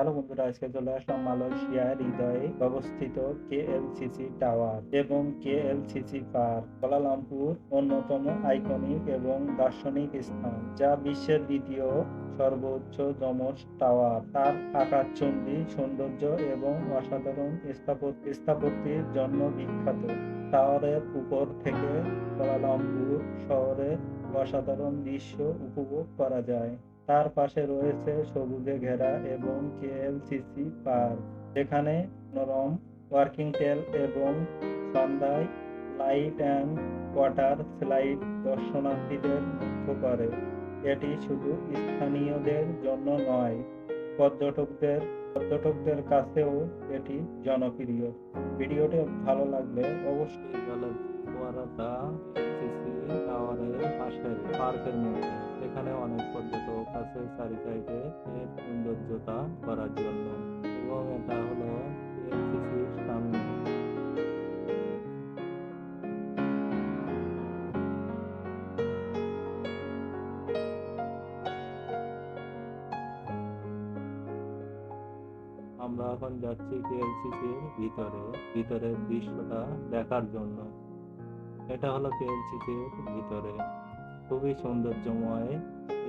Hello বন্ধুরা, আজকে চলে আসলাম মালয়েশিয়ার হৃদয়ে অবস্থিত কেএলসিসি টাওয়ার এবং K L KLCC park Kuala Lumpur অন্যতম আইকনিক এবং দার্শনিক স্থান, যা বিশ্বের দ্বিতীয় সর্বোচ্চ যমজ টাওয়ার। তার আকাশচুম্বী সৌন্দর্য এবং অসাধারণ স্থাপত্য স্থাপত্যের জন্য বিখ্যাত। টাওয়ারের উপর থেকে কোলালামপুর শহরের অসাধারণ দৃশ্য উপভোগ করা যায়। তার পাশে রয়েছে সবুজে ঘেরা এবং কেএলসিসি পার্ক, যেখানে নরম ওয়ার্কিং টেল এবং সন্ধ্যায় লাইট অ্যান্ড ওয়াটার স্লাইড দর্শনার্থীদের মুগ্ধ করে। এটি শুধু স্থানীয়দের জন্য নয়, পর্যটকদের পর্যটকদের কাছেও এটি জনপ্রিয়। ভিডিওটি ভালো লাগলে অবশ্যই ফোয়ারাটা সিসি টাওয়ারের পাশের পার্কের মধ্যে এখানে সৌন্দর্যতা করার জন্য। এবং এটা হলো আমরা এখন যাচ্ছি কেএলসিসির ভিতরে। ভিতরের দৃশ্যটা দেখার জন্য। এটা হলো কেএলসিসির ভিতরে। খুবই সৌন্দর্যময়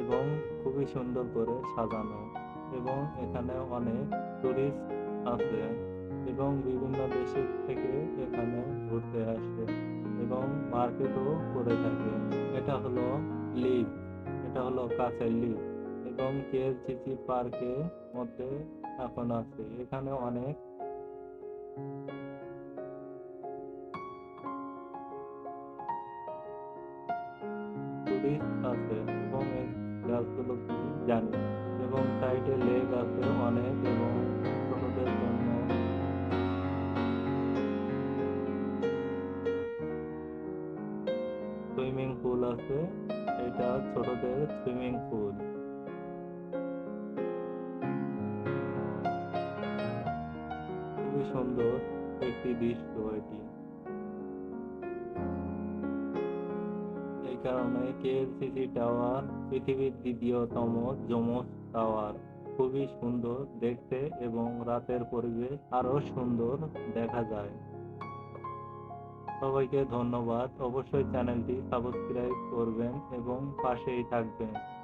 এবং খুবই সুন্দর করে সাজানো। এবং এখানে অনেক টুরিস্ট আছে এবং বিভিন্ন দেশের থেকে এখানে ঘুরতে আসে এবং মার্কেটও করে থাকে এটা হলো লিভ এটা হলো কাছের লিভ এবং কেএলসিসি পার্কের মধ্যে এখন আছে। এখানে অনেক টুরিস্ট আছে এবং এই গাছগুলো জানি? এবং সাইডে লেক আছে অনেক এবং ছোটদের জন্য। সুইমিং পুল আছে, এটা ছোটদের সুইমিং পুল। খুবই সুন্দর একটি দৃশ্য এটি। কারণে কেএলসিসি টাওয়ার পৃথিবীর দ্বিতীয়তম যমজ টাওয়ার। খুবই সুন্দর দেখতে এবং রাতের পরিবেশ আরও সুন্দর দেখা যায়। সবাইকে ধন্যবাদ। অবশ্যই চ্যানেলটি সাবস্ক্রাইব করবেন এবং পাশেই থাকবেন।